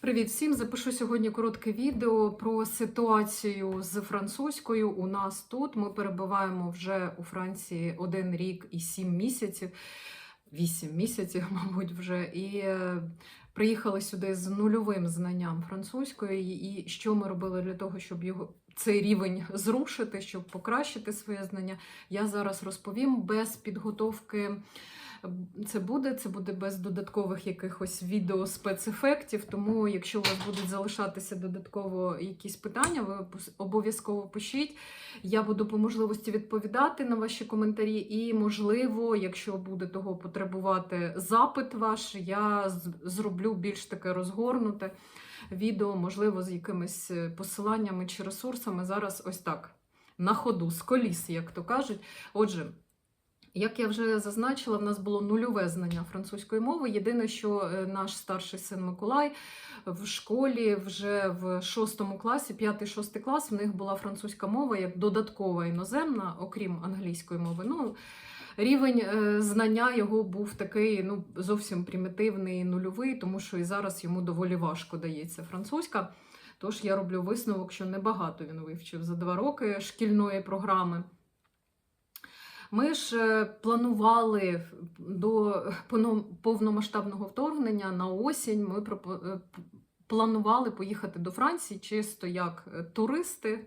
Привіт всім! Запишу сьогодні коротке відео про ситуацію з французькою. У нас тут ми перебуваємо вже у Франції один рік і сім місяців, вісім місяців, мабуть, вже. І е, приїхали сюди з нульовим знанням французької. І що ми робили для того, щоб його цей рівень зрушити, щоб покращити своє знання, я зараз розповім без підготовки. Це буде, це буде без додаткових якихось відео спецефектів. Тому, якщо у вас будуть залишатися додатково якісь питання, ви обов'язково пишіть. Я буду по можливості відповідати на ваші коментарі. І, можливо, якщо буде того потребувати запит ваш, я зроблю більш таке розгорнуте відео, можливо, з якимись е, посиланнями чи ресурсами. Зараз ось так. На ходу, з коліс, як то кажуть. Отже, як я вже зазначила, в нас було нульове знання французької мови. Єдине, що е, наш старший син Миколай в школі вже в шостому класі, п'ятий-шостий клас, в них була французька мова як додаткова іноземна, окрім англійської мови. Ну, Рівень е, знання його був такий ну, зовсім примітивний, нульовий, тому що і зараз йому доволі важко дається французька. Тож я роблю висновок, що небагато він вивчив за два роки шкільної програми. Ми ж е, планували до повномасштабного вторгнення на осінь. Ми е, планували поїхати до Франції чисто як е, туристи.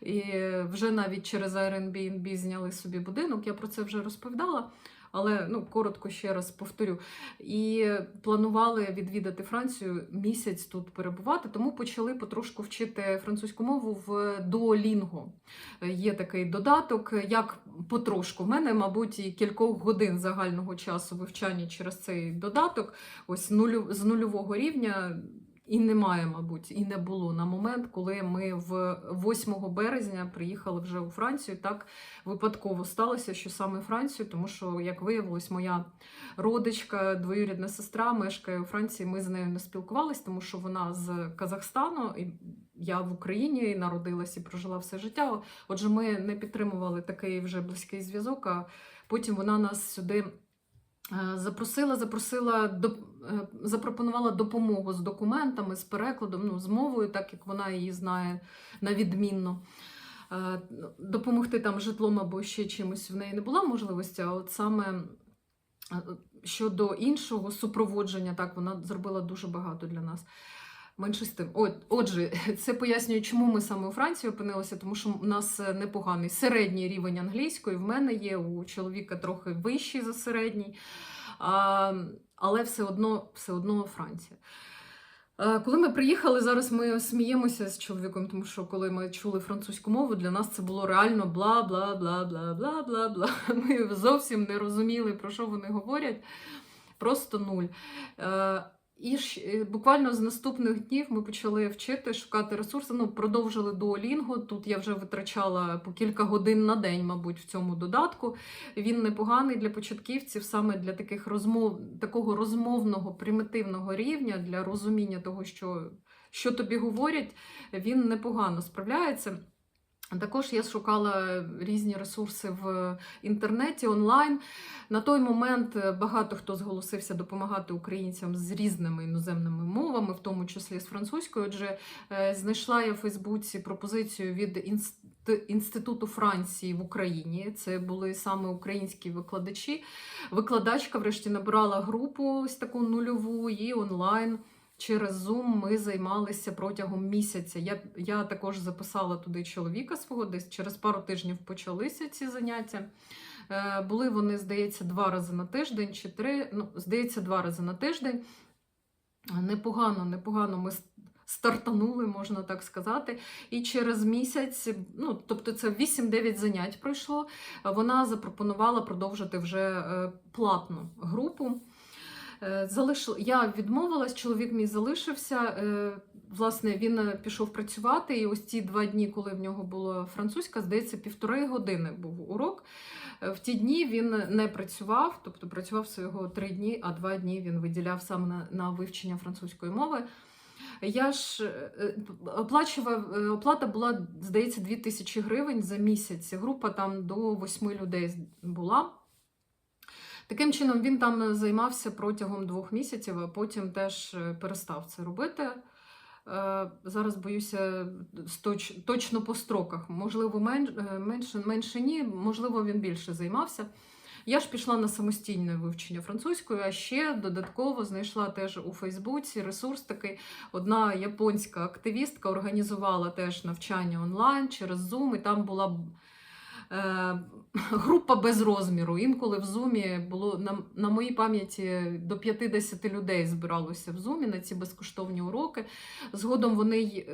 І вже навіть через Airbnb зняли собі будинок. Я про це вже розповідала. Але ну коротко ще раз повторю. І планували відвідати Францію місяць тут перебувати, тому почали потрошку вчити французьку мову в Duolingo. Є такий додаток, як потрошку. В мене, мабуть, і кількох годин загального часу вивчання через цей додаток, ось нулю, з нульового рівня. І немає, мабуть, і не було на момент, коли ми в 8 березня приїхали вже у Францію. Так випадково сталося, що саме Францію, тому що, як виявилось, моя родичка, двоюрідна сестра мешкає у Франції. Ми з нею не спілкувалися, тому що вона з Казахстану, і я в Україні народилась і прожила все життя. Отже, ми не підтримували такий вже близький зв'язок. А потім вона нас сюди. Е, Запросила, запросила, е, запропонувала допомогу з документами, з перекладом, ну, з мовою, так як вона її знає на відмінно. Е, Допомогти там житлом або ще чимось в неї не була можливості, а от саме щодо іншого супроводження, так, вона зробила дуже багато для нас. Менше з отже, це пояснює, чому ми саме у Франції опинилися, тому що у нас е, непоганий середній рівень англійської. В мене є у чоловіка трохи вищий за середній, але все одно, все одно Франція. Е, Коли ми приїхали, зараз ми сміємося з чоловіком, тому що коли ми чули французьку мову, для нас це було реально бла бла бла бла бла бла бла. Ми зовсім не розуміли, про що вони говорять. Просто нуль. І ж, е, буквально з наступних днів ми почали вчити, шукати ресурси. Ну, продовжили Duolingo. Тут я вже витрачала по кілька годин на день, мабуть, в цьому додатку. Він непоганий для початківців, саме для таких розмов, такого розмовного, примітивного рівня, для розуміння того, що, що тобі говорять, він непогано справляється. Також я шукала різні ресурси в інтернеті онлайн. На той момент е, багато хто зголосився допомагати українцям з різними іноземними мовами, в тому числі з французькою. Отже, е, знайшла я в Фейсбуці пропозицію від Інституту Франції в Україні. Це були саме українські викладачі. Викладачка, врешті, набрала групу ось таку нульову і онлайн. Через Zoom ми займалися протягом місяця. Я, я також записала туди чоловіка свого, десь через пару тижнів почалися ці заняття. Е, були вони, здається, два рази на тиждень чи три. Ну, здається, два рази на тиждень. Непогано, непогано ми стартанули, можна так сказати. І через місяць, ну тобто це 8-9 занять пройшло. Вона запропонувала продовжити вже е, платну групу. Е, Залиш... Я відмовилась, чоловік мій залишився. Е, Власне, він е, пішов працювати, і ось ці два дні, коли в нього була французька, здається, півтори години був урок. В ті дні він не працював, тобто працював всього три дні, а два дні він виділяв саме на, на вивчення французької мови. Я ж оплачував, оплата була, здається, 2000 гривень за місяць. Група там до восьми людей була. Таким чином, він там займався протягом двох місяців, а потім теж е, перестав це робити. Е, Зараз боюся точ, точно по строках. Можливо, мен, е, менше, менше ні, можливо, він більше займався. Я ж пішла на самостійне вивчення французької, а ще додатково знайшла теж у Фейсбуці ресурс такий. Одна японська активістка організувала теж навчання онлайн через Zoom, і там була е, група без розміру. Інколи в Зумі було на, на моїй пам'яті до 50 людей збиралося в Зумі на ці безкоштовні уроки. Згодом вони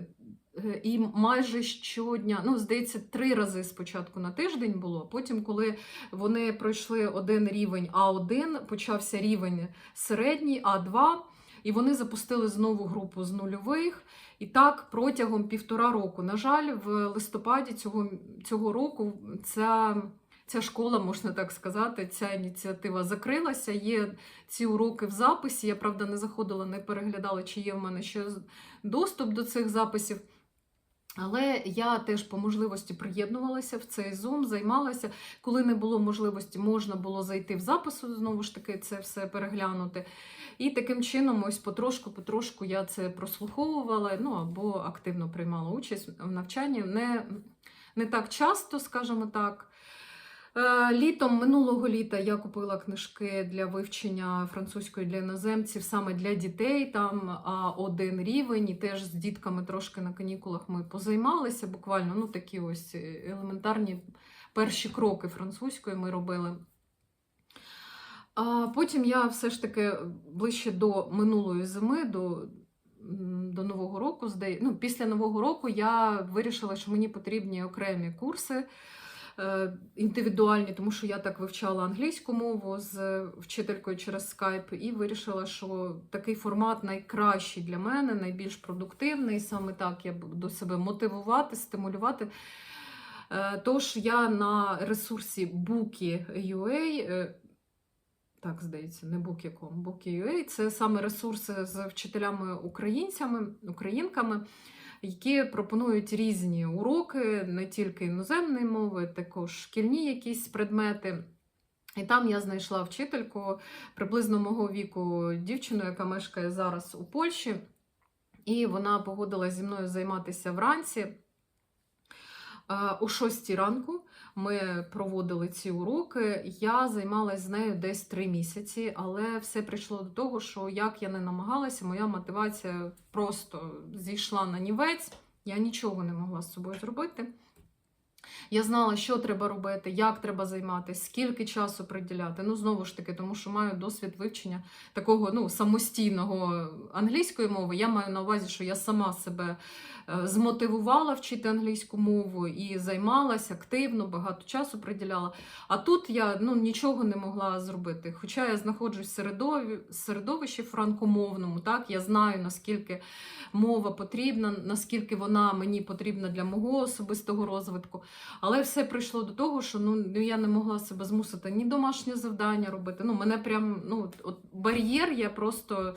е, і майже щодня, ну, здається, три рази спочатку на тиждень було. Потім, коли вони пройшли один рівень А1, почався рівень середній А2, і вони запустили знову групу з нульових. І так протягом півтора року. На жаль, в листопаді цього, цього року ця, ця школа, можна так сказати, ця ініціатива закрилася. Є ці уроки в записі. Я правда не заходила, не переглядала, чи є в мене ще доступ до цих записів. Але я теж по можливості приєднувалася в цей Zoom, займалася. Коли не було можливості, можна було зайти в запису, знову ж таки, це все переглянути. І таким чином, ось потрошку-потрошку я це прослуховувала, ну або активно приймала участь в навчанні. Не, не так часто, скажімо так. Е, Літом минулого літа я купила книжки для вивчення французької для іноземців, саме для дітей, там один рівень, і теж з дітками трошки на канікулах ми позаймалися. Буквально ну, такі ось е, елементарні перші кроки французької ми робили. А потім я все ж таки ближче до минулої зими, до, до Нового року, здає- ну, після Нового року я вирішила, що мені потрібні окремі курси індивідуальні, тому що я так вивчала англійську мову з вчителькою через скайп, і вирішила, що такий формат найкращий для мене, найбільш продуктивний. Саме так я буду себе мотивувати, стимулювати. Е, Тож я на ресурсі Bookie.ua, е, так здається, не Bookie.com, Bookie.ua, це саме ресурси з вчителями українцями, українками які пропонують різні уроки, не тільки іноземної мови, також шкільні якісь предмети. І там я знайшла вчительку приблизно мого віку дівчину, яка мешкає зараз у Польщі. І вона погодилась зі мною займатися вранці. Е, О 6 ранку ми проводили ці уроки. Я займалася з нею десь три місяці, але все прийшло до того, що як я не намагалася, моя мотивація просто зійшла на нівець. Я нічого не могла з собою зробити. Я знала, що треба робити, як треба займатися, скільки часу приділяти. Ну, знову ж таки, тому що маю досвід вивчення такого ну, самостійного англійської мови. Я маю на увазі, що я сама себе змотивувала вчити англійську мову і займалася активно, багато часу приділяла. А тут я ну, нічого не могла зробити. Хоча я знаходжусь в середовищі франкомовному, так, я знаю, наскільки мова потрібна, наскільки вона мені потрібна для мого особистого розвитку. Але все прийшло до того, що ну, ну, я не могла себе змусити ні домашнє завдання робити. Ну, мене прям ну, от, бар'єр, я просто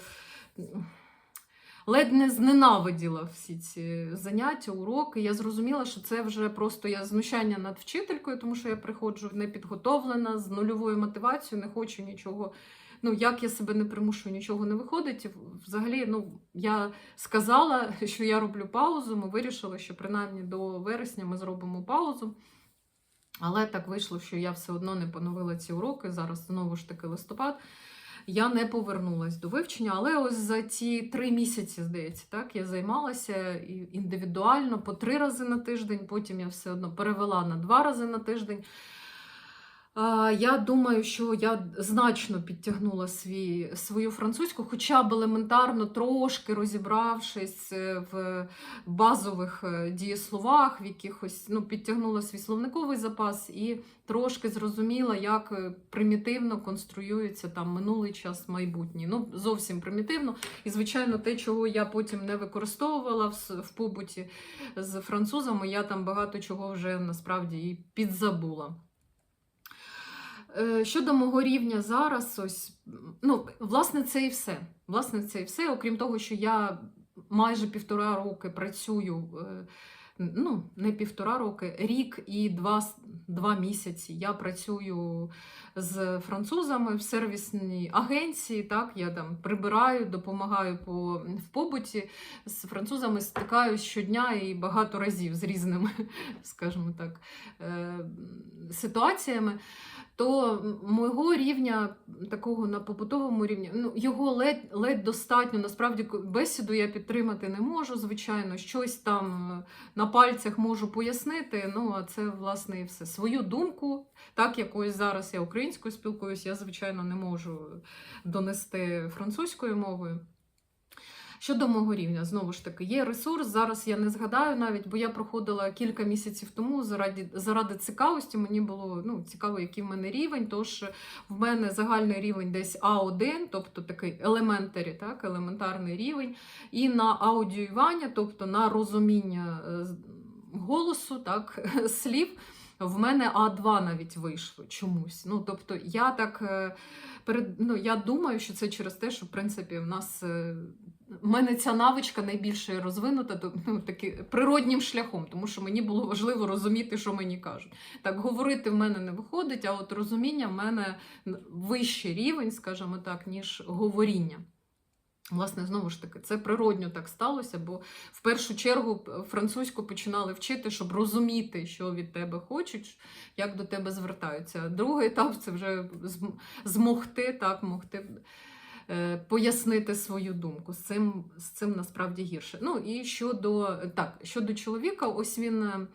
ледь не зненавиділа всі ці заняття, уроки. Я зрозуміла, що це вже просто я знущання над вчителькою, тому що я приходжу непідготовлена, з нульовою мотивацією, не хочу нічого. Ну, як я себе не примушую, нічого не виходить. Взагалі, ну, я сказала, що я роблю паузу. Ми вирішили, що принаймні до вересня ми зробимо паузу. Але так вийшло, що я все одно не поновила ці уроки. Зараз знову ж таки листопад. Я не повернулася до вивчення, але ось за ці три місяці, здається, так, я займалася індивідуально по три рази на тиждень, потім я все одно перевела на два рази на тиждень. Я думаю, що я значно підтягнула свій, свою французьку, хоча б елементарно трошки розібравшись е, в базових е, дієсловах, в якихось ну, підтягнула свій словниковий запас і трошки зрозуміла, як е, примітивно конструюється там минулий час, майбутній. Ну, зовсім примітивно. І, звичайно, те, чого я потім не використовувала в, в побуті з французами, я там багато чого вже насправді і підзабула. Е, Щодо мого рівня зараз, ось, ну, власне, це і все. Власне, це і все. Окрім того, що я майже півтора роки працюю е, ну, не півтора роки, рік і два, два місяці я працюю з французами в сервісній агенції. Так, я там прибираю, допомагаю по, в побуті. З французами стикаюсь щодня і багато разів з різними, скажімо так, е, ситуаціями. То мого рівня такого на побутовому рівні, ну його ледь, ледь достатньо. Насправді бесіду я підтримати не можу, звичайно, щось там на пальцях можу пояснити. Ну, а це власне і все. Свою думку, так якось зараз я українською спілкуюсь, я, звичайно, не можу донести французькою мовою. Щодо мого рівня, знову ж таки, є ресурс. Зараз я не згадаю навіть, бо я проходила кілька місяців тому заради, заради цікавості. Мені було ну, цікаво, який в мене рівень. Тож в мене загальний рівень десь А1, тобто такий елементарі, так, елементарний рівень, і на аудіювання, тобто на розуміння е, голосу, так, слів. В мене А2 навіть вийшло чомусь. Ну, тобто, я так е, перед, ну, я думаю, що це через те, що в принципі в нас в мене ця навичка найбільше розвинута ну, таки, природнім шляхом, тому що мені було важливо розуміти, що мені кажуть. Так, говорити в мене не виходить, а от розуміння в мене вищий рівень, скажімо так, ніж говоріння. Власне, знову ж таки, це природньо так сталося, бо в першу чергу французьку починали вчити, щоб розуміти, що від тебе хочуть, як до тебе звертаються. Другий етап це вже змогти, так, могти пояснити свою думку. З цим, з цим насправді гірше. Ну і щодо, так, щодо чоловіка, ось він е,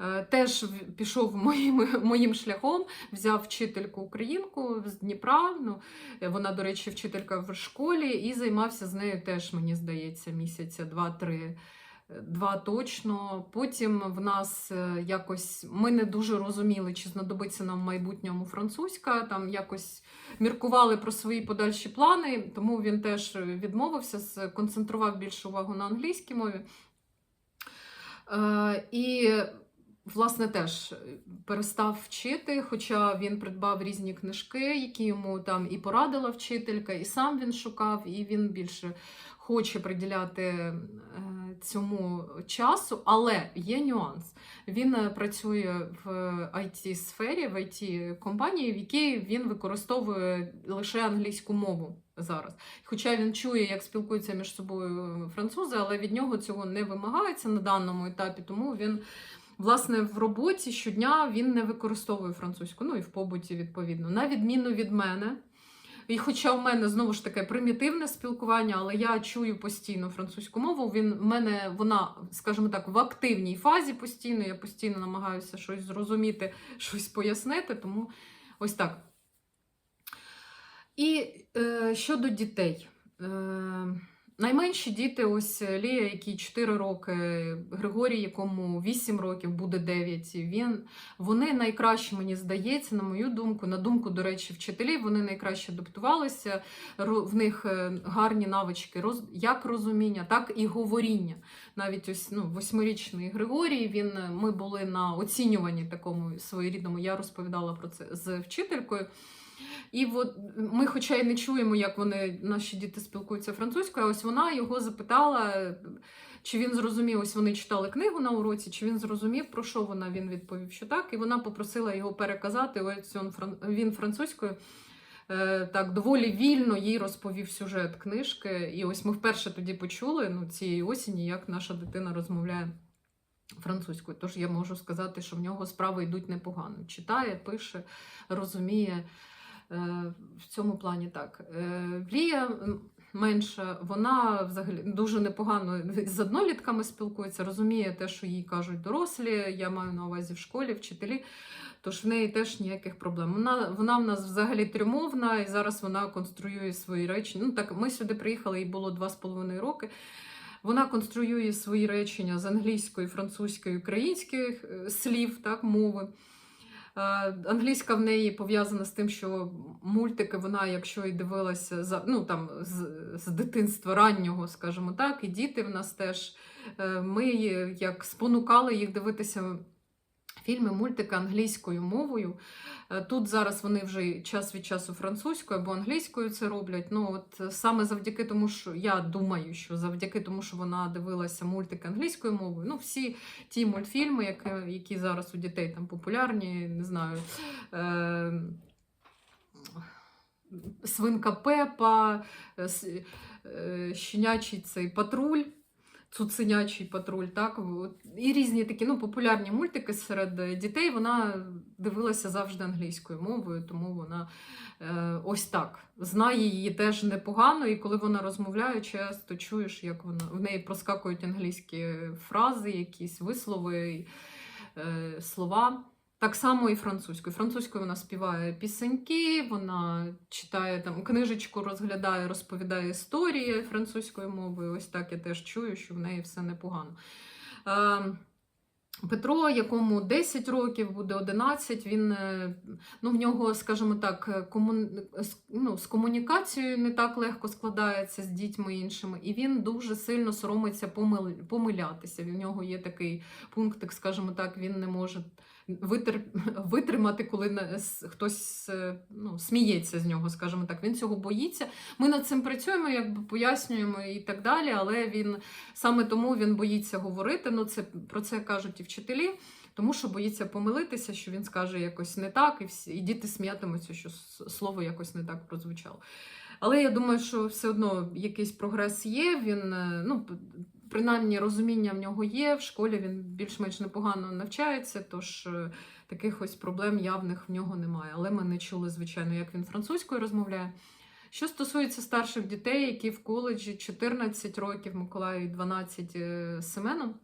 е, теж пішов моїм, моїм шляхом, взяв вчительку українку з Дніпра. Ну, Е, Вона, до речі, вчителька в школі, і займався з нею теж, мені здається, місяця два-три. Е, Два точно. Потім в нас е, якось ми не дуже розуміли, чи знадобиться нам в майбутньому французька. Там якось міркували про свої подальші плани, тому він теж відмовився, сконцентрував більше увагу на англійській мові. Е, І, власне, теж перестав вчити, хоча він придбав різні книжки, які йому там і порадила вчителька, і сам він шукав, і він більше хоче приділяти е, цьому часу. Але є нюанс. Він е, працює в it сфері в it компанії, в якій він використовує лише англійську мову зараз. Хоча він чує, як спілкуються між собою французи, але від нього цього не вимагається на даному етапі, тому він. Власне, в роботі щодня він не використовує французьку, ну і в побуті, відповідно, на відміну від мене. І хоча в мене знову ж таке примітивне спілкування, але я чую постійно французьку мову. Він в мене вона, скажімо так, в активній фазі постійно. Я постійно намагаюся щось зрозуміти, щось пояснити. Тому ось так. І е, щодо дітей. Е, найменші діти, ось Лія, якій 4 роки, Григорій, якому 8 років, буде 9. Він, вони найкраще, мені здається, на мою думку, на думку, до речі, вчителів, вони найкраще адаптувалися. В них е, гарні навички як розуміння, так і говоріння. Навіть ось ну, восьмирічний Григорій, він, е, ми були на оцінюванні такому своєрідному, я розповідала про це з вчителькою. І от ми, хоча й не чуємо, як вони, наші діти спілкуються французькою, а ось вона його запитала, чи він зрозумів, ось вони читали книгу на уроці, чи він зрозумів, про що вона, він відповів, що так. І вона попросила його переказати, ось він французькою. Е, Так, доволі вільно їй розповів сюжет книжки. І ось ми вперше тоді почули ну, цієї осені, як наша дитина розмовляє французькою. Тож я можу сказати, що в нього справи йдуть непогано. Читає, пише, розуміє. Е, В цьому плані так. Е, Лія менша, вона взагалі дуже непогано з однолітками спілкується, розуміє те, що їй кажуть дорослі. Я маю на увазі в школі, вчителі. Тож в неї теж ніяких проблем. Вона, вона в нас взагалі трьомовна, і зараз вона конструює свої речі. Ну так, ми сюди приїхали, їй було два з половиною роки. Вона конструює свої речення з англійської, французької, українських е, слів, так, мови. Е, Англійська в неї пов'язана з тим, що мультики вона, якщо і дивилася за ну там з, з дитинства раннього, скажімо так, і діти в нас теж. е, Ми як спонукали їх дивитися Фільми, мультики англійською мовою. Е, Тут зараз вони вже час від часу французькою або англійською це роблять. Ну, от саме завдяки тому, що я думаю, що завдяки тому, що вона дивилася мультики англійською мовою. Ну, всі ті мультфільми, які, які зараз у дітей там популярні, не знаю. Е- Свинка Пепа, е, е, щенячий цей патруль, цуценячий патруль, так? І різні такі ну, популярні мультики серед дітей. Вона дивилася завжди англійською мовою, тому вона е, ось так знає її теж непогано. І коли вона розмовляє, часто чуєш, як вона в неї проскакують англійські фрази, якісь вислови, е, слова. Так само і французькою. Французькою вона співає пісеньки, вона читає там книжечку, розглядає, розповідає історії французькою мовою. Ось так я теж чую, що в неї все непогано. Е, Петро, якому 10 років, буде 11, він, е, ну, в нього, скажімо так, кому... ну, з комунікацією не так легко складається з дітьми іншими, і він дуже сильно соромиться помил... помилятися. В нього є такий пунктик, скажімо так, він не може. витримати, коли хтось е, ну, сміється з нього, скажімо так. Він цього боїться. Ми над цим працюємо, якби пояснюємо і так далі, але він саме тому він боїться говорити. Ну, це про це кажуть і вчителі. Тому що боїться помилитися, що він скаже якось не так, і всі і діти сміятимуться, що слово якось не так прозвучало. Але я думаю, що все одно якийсь прогрес є. Він е, ну принаймні розуміння в нього є. В школі він більш-менш непогано навчається, тож е, таких ось проблем явних в нього немає. Але ми не чули, звичайно, як він французькою розмовляє. Що стосується старших дітей, які в коледжі 14 років, Миколаю 12 е, Семену,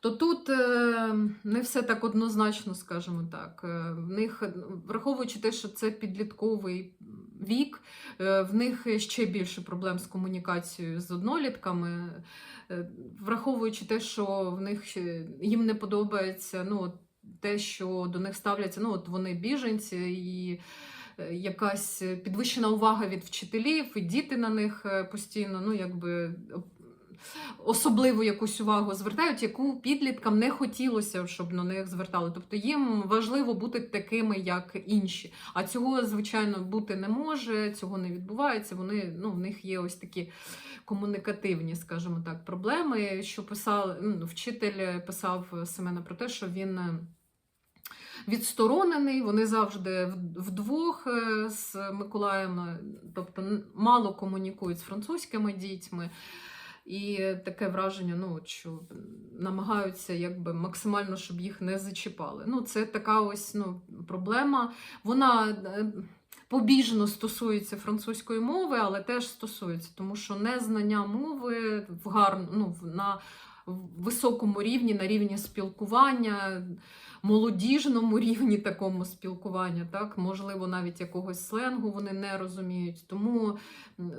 то тут е, не все так однозначно, скажімо так. В них, враховуючи те, що це підлітковий вік, е, в них ще більше проблем з комунікацією з однолітками, Е, враховуючи те, що в них їм не подобається ну, те, що до них ставляться, ну от вони біженці і. е, Якась підвищена увага від вчителів, і діти на них постійно, ну якби особливу якусь увагу звертають, яку підліткам не хотілося, щоб на них звертали. Тобто їм важливо бути такими, як інші. А цього, звичайно, бути не може, цього не відбувається. Вони ну, в них є ось такі комунікативні, скажімо так, проблеми. Що писав ну, вчитель писав Семена про те, що він. е, Відсторонений, вони завжди вдвох е, з Миколаєм, е, тобто мало комунікують з французькими дітьми. І таке враження, ну, що намагаються якби максимально, щоб їх не зачіпали. Ну, це така ось ну, проблема. Вона е, побіжно стосується французької мови, але теж стосується, тому що незнання мови в гарно, ну, на високому рівні, на рівні спілкування, молодіжному рівні такому спілкування, так, можливо, навіть якогось сленгу вони не розуміють. Тому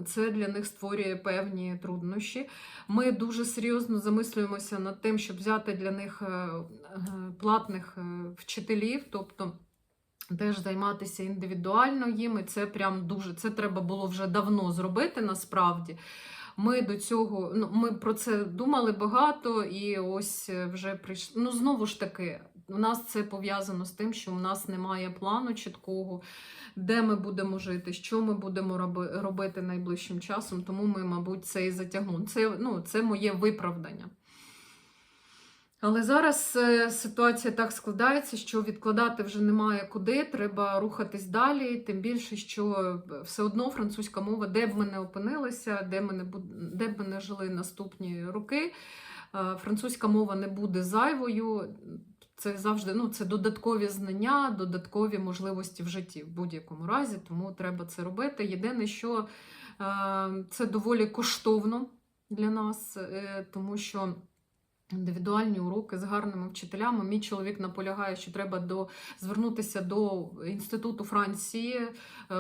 це для них створює певні труднощі. Ми дуже серйозно замислюємося над тим, щоб взяти для них е, е, платних е, вчителів, тобто. Теж займатися індивідуально їм, і це прям дуже це треба було вже давно зробити насправді. Ми до цього, ну ми про це думали багато, і ось вже прийшли. Ну знову ж таки, у нас це пов'язано з тим, що у нас немає плану чіткого, де ми будемо жити, що ми будемо робити найближчим часом. Тому ми, мабуть, це і затягнули. Це, ну, це моє виправдання. Але зараз е, ситуація так складається, що відкладати вже немає куди, треба рухатись далі. Тим більше, що е, все одно французька мова, де б ми не опинилися, де ми не, де б ми не жили наступні роки, е, французька мова не буде зайвою. Це завжди ну, це додаткові знання, додаткові можливості в житті в будь-якому разі, тому треба це робити. Єдине, що е, це доволі коштовно для нас, е, тому що. Індивідуальні уроки з гарними вчителями. Мій чоловік наполягає, що треба до, звернутися до Інституту Франції е,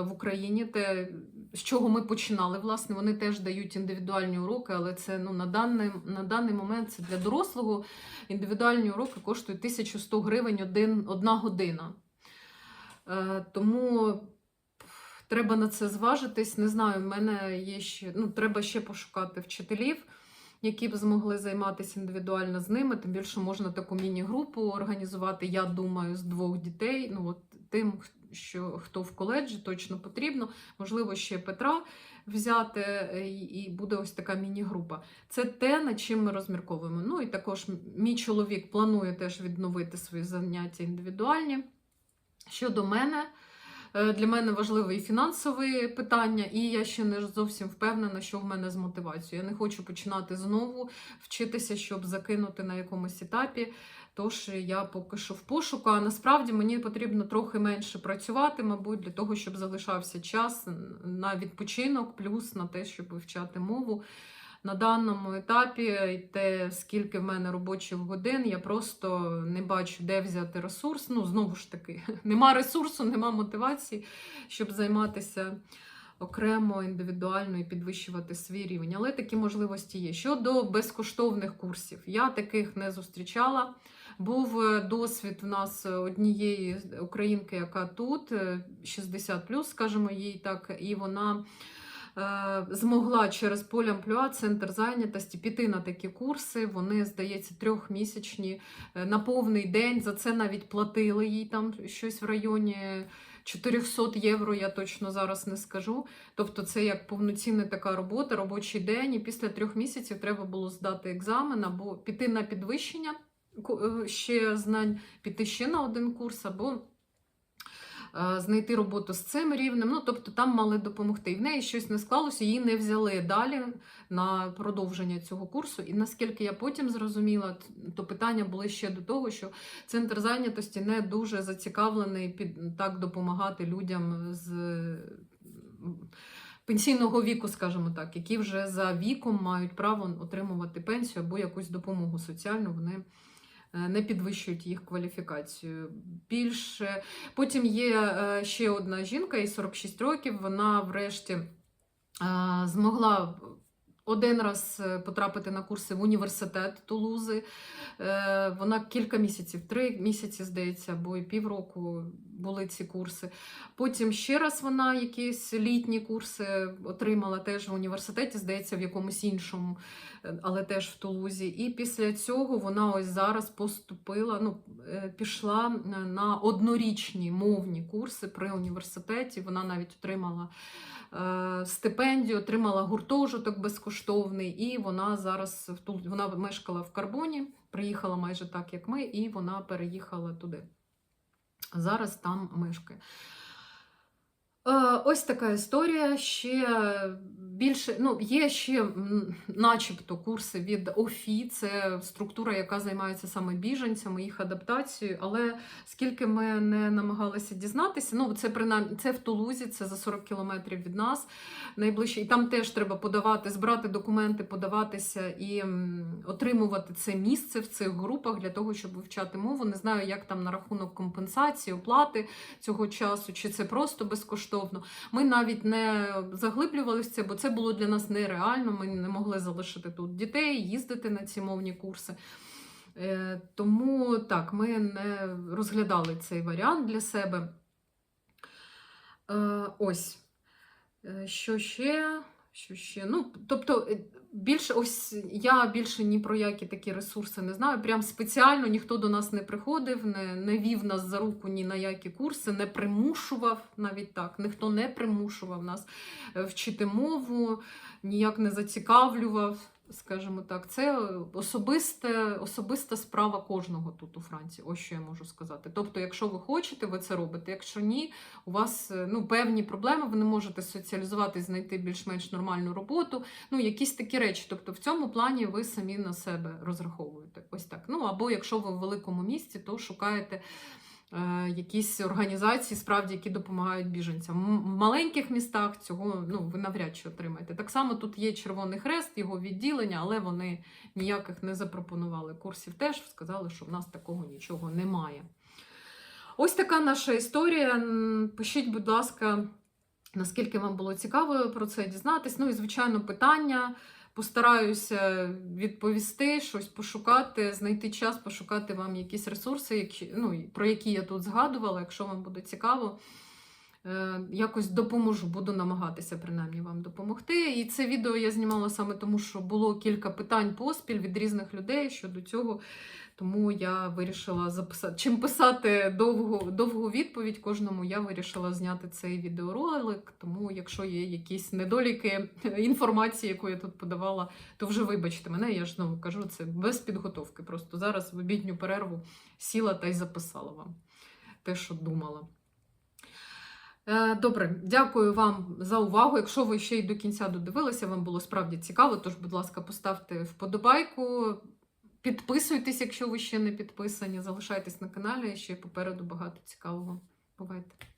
в Україні, те, з чого ми починали. Власне, вони теж дають індивідуальні уроки, але це ну, на, даний, на даний момент це для дорослого. Індивідуальні уроки коштують 1100 гривень один, одна година. Е, тому треба на це зважитись. Не знаю, в мене є ще, ну, треба ще пошукати вчителів. Які б змогли займатися індивідуально з ними. Тим більше можна таку міні-групу організувати. Я думаю, з двох дітей. Ну от тим, що хто в коледжі точно потрібно. Можливо, ще Петра взяти, е, і буде ось така міні-група. Це те, над чим ми розмірковуємо. Ну і також мій чоловік планує теж відновити свої заняття індивідуальні. Щодо мене, для мене важливе і фінансове питання, і я ще не зовсім впевнена, що в мене з мотивацією. Я не хочу починати знову вчитися, щоб закинути на якомусь етапі. Тож я поки що в пошуку, а насправді мені потрібно трохи менше працювати, мабуть, для того, щоб залишався час на відпочинок, плюс на те, щоб вивчати мову. На даному етапі, те, скільки в мене робочих годин, я просто не бачу, де взяти ресурс. Ну, знову ж таки, нема ресурсу, нема мотивації, щоб займатися окремо, індивідуально і підвищувати свій рівень. Але такі можливості є. Щодо безкоштовних курсів, я таких не зустрічала. Був е, досвід в нас однієї українки, яка тут, е, 60 скажімо їй так, і вона е, змогла через поле амплюа, центр зайнятості піти на такі курси. Вони, здається, трьохмісячні е, на повний день. За це навіть платили їй там щось в районі. 400 євро, я точно зараз не скажу. Тобто, це як повноцінна така робота, робочий день, і після трьох місяців треба було здати екзамен або піти на підвищення е, ще знань, піти ще на один курс, або е, знайти роботу з цим рівнем. Ну, тобто там мали допомогти. І в неї щось не склалося, її не взяли далі на продовження цього курсу. І наскільки я потім зрозуміла, то питання були ще до того, що центр зайнятості не дуже зацікавлений під так допомагати людям з. Пенсійного віку, скажімо так, які вже за віком мають право отримувати пенсію або якусь допомогу соціальну, вони е, не підвищують їх кваліфікацію. Більше потім є е, ще одна жінка, їй 46 років. Вона врешті е, змогла один раз е, потрапити на курси в університет Тулузи. Е, Вона кілька місяців, три місяці, здається, або і півроку були ці курси. Потім ще раз вона якісь літні курси отримала теж в університеті, здається, в якомусь іншому, е, але теж в Тулузі. І після цього вона ось зараз поступила, ну, е, пішла на однорічні мовні курси при університеті. Вона навіть отримала е, стипендію, отримала гуртожиток безкоштовний, і вона зараз в вона мешкала в Карбоні, приїхала майже так, як ми, і вона переїхала туди. Зараз там мешкає. Е, Ось така історія. Ще більше, ну, є ще начебто курси від ОФІ, це структура, яка займається саме біженцями, їх адаптацією. Але скільки ми не намагалися дізнатися, ну це принаймні це в Тулузі, це за 40 кілометрів від нас найближче. І там теж треба подавати, збирати документи, подаватися і отримувати це місце в цих групах для того, щоб вивчати мову. Не знаю, як там на рахунок компенсації, оплати цього часу, чи це просто безкоштовно. Ми навіть не заглиблювалися бо це було для нас нереально. Ми не могли залишити тут дітей, їздити на ці мовні курси. Е, Тому так, ми не розглядали цей варіант для себе. Е, Ось. Е, Що ще? Що ще? Ну, тобто, е, більше ось я більше ні про які такі ресурси не знаю. Прям спеціально ніхто до нас не приходив, не, не вів нас за руку ні на які курси, не примушував навіть так. Ніхто не примушував нас е, вчити мову, ніяк не зацікавлював. Скажімо так, це особисте, особиста справа кожного тут у Франції. Ось що я можу сказати. Тобто, якщо ви хочете, ви це робите. Якщо ні, у вас е, ну, певні проблеми, ви не можете соціалізуватись, знайти більш-менш нормальну роботу. Ну, якісь такі речі. Тобто, в цьому плані ви самі на себе розраховуєте. Ось так. Ну або якщо ви в великому місті, то шукаєте. Е, Якісь організації, справді, які допомагають біженцям. В маленьких містах цього ну, ви навряд чи отримаєте. Так само тут є Червоний Хрест, його відділення, але вони ніяких не запропонували курсів теж, сказали, що в нас такого нічого немає. Ось така наша історія. Пишіть, будь ласка, наскільки вам було цікаво про це дізнатись. Ну і, звичайно, питання. Постараюся відповісти, щось пошукати, знайти час, пошукати вам якісь ресурси, які, ну, про які я тут згадувала, якщо вам буде цікаво. Е, якось допоможу, буду намагатися принаймні вам допомогти. І це відео я знімала саме тому, що було кілька питань поспіль від різних людей щодо цього. Тому я вирішила записати. Чим писати довгу, довгу відповідь кожному, я вирішила зняти цей відеоролик. Тому, якщо є якісь недоліки інформації, яку я тут подавала, то вже вибачте мене, я ж знову кажу, це без підготовки. Просто зараз в обідню перерву сіла та й записала вам те, що думала. Е, Добре, дякую вам за увагу. Якщо ви ще й до кінця додивилися, вам було справді цікаво, тож, будь ласка, поставте вподобайку. Підписуйтесь, якщо ви ще не підписані. Залишайтесь на каналі, ще попереду багато цікавого. Бувайте!